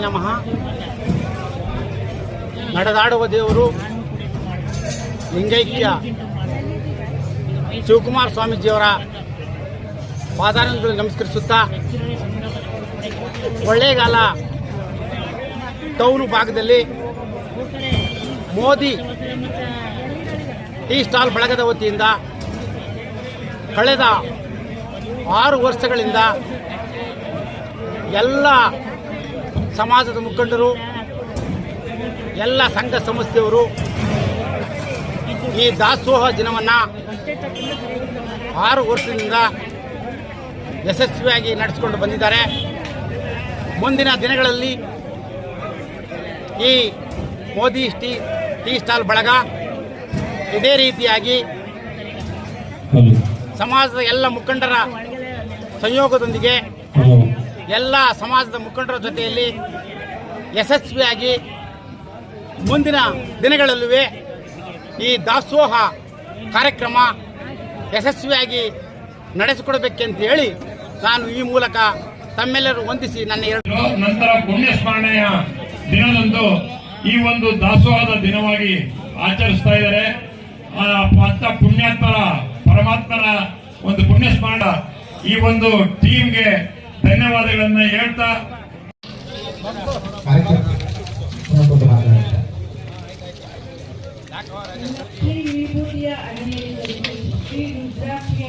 ನಮಃ. ನಡೆದಾಡುವ ದೇವರು ಲಿಂಗೈಕ್ಯ ಶಿವಕುಮಾರ ಸ್ವಾಮೀಜಿಯವರ ಪಾದಾರಗಳು ನಮಸ್ಕರಿಸುತ್ತಾ ಒಳ್ಳೆಗಾಲ ಟೌನು ಭಾಗದಲ್ಲಿ ಮೋದಿ ಟೀ ಸ್ಟಾಲ್ ಬಳಗದ ವತಿಯಿಂದ ಕಳೆದ ಆರು ವರ್ಷಗಳಿಂದ ಎಲ್ಲ ಸಮಾಜದ ಮುಖಂಡರು, ಎಲ್ಲ ಸಂಘ ಸಂಸ್ಥೆಯವರು ಈ ದಾಸೋಹ ದಿನವನ್ನು ಆರು ವರ್ಷದಿಂದ ಯಶಸ್ವಿಯಾಗಿ ನಡೆಸಿಕೊಂಡು ಬಂದಿದ್ದಾರೆ. ಮುಂದಿನ ದಿನಗಳಲ್ಲಿ ಈ ಮೋದಿ ಟೀ ಟೀ ಸ್ಟಾಲ್ ಬಳಗ ಇದೇ ರೀತಿಯಾಗಿ ಸಮಾಜದ ಎಲ್ಲ ಮುಖಂಡರ ಸಂಯೋಗದೊಂದಿಗೆ ಎಲ್ಲ ಸಮಾಜದ ಮುಖಂಡರ ಜೊತೆಯಲ್ಲಿ ಯಶಸ್ವಿಯಾಗಿ ಮುಂದಿನ ದಿನಗಳಲ್ಲೂ ಈ ದಾಸೋಹ ಕಾರ್ಯಕ್ರಮ ಯಶಸ್ವಿಯಾಗಿ ನಡೆಸಿಕೊಡಬೇಕೆಂತ ಹೇಳಿ ನಾನು ಈ ಮೂಲಕ ತಮ್ಮೆಲ್ಲರೂ ವಂದಿಸಿ ನನ್ನ ಎರಡು ನಂತರ ಪುಣ್ಯ ಸ್ಮರಣೆಯ ದಿನದಂದು ಈ ಒಂದು ದಾಸೋಹದ ದಿನವಾಗಿ ಆಚರಿಸ್ತಾ ಇದ್ದಾರೆ. ಅಂತ ಪುಣ್ಯಾತ್ಮರ ಪರಮಾತ್ಮನ ಒಂದು ಪುಣ್ಯ ಸ್ಮರಣ ಈ ಒಂದು ಟೀಮ್ಗೆ ಧನ್ಯವಾದಗಳನ್ನ ಹೇಳ್ತಾ ಶ್ರೀ ವಿಭೂತಿಯ ಅಡಿಯಲ್ಲಿ ಶ್ರೀ ರುದ್ರಾಕ್ಷಿಯ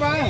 பாப்பா.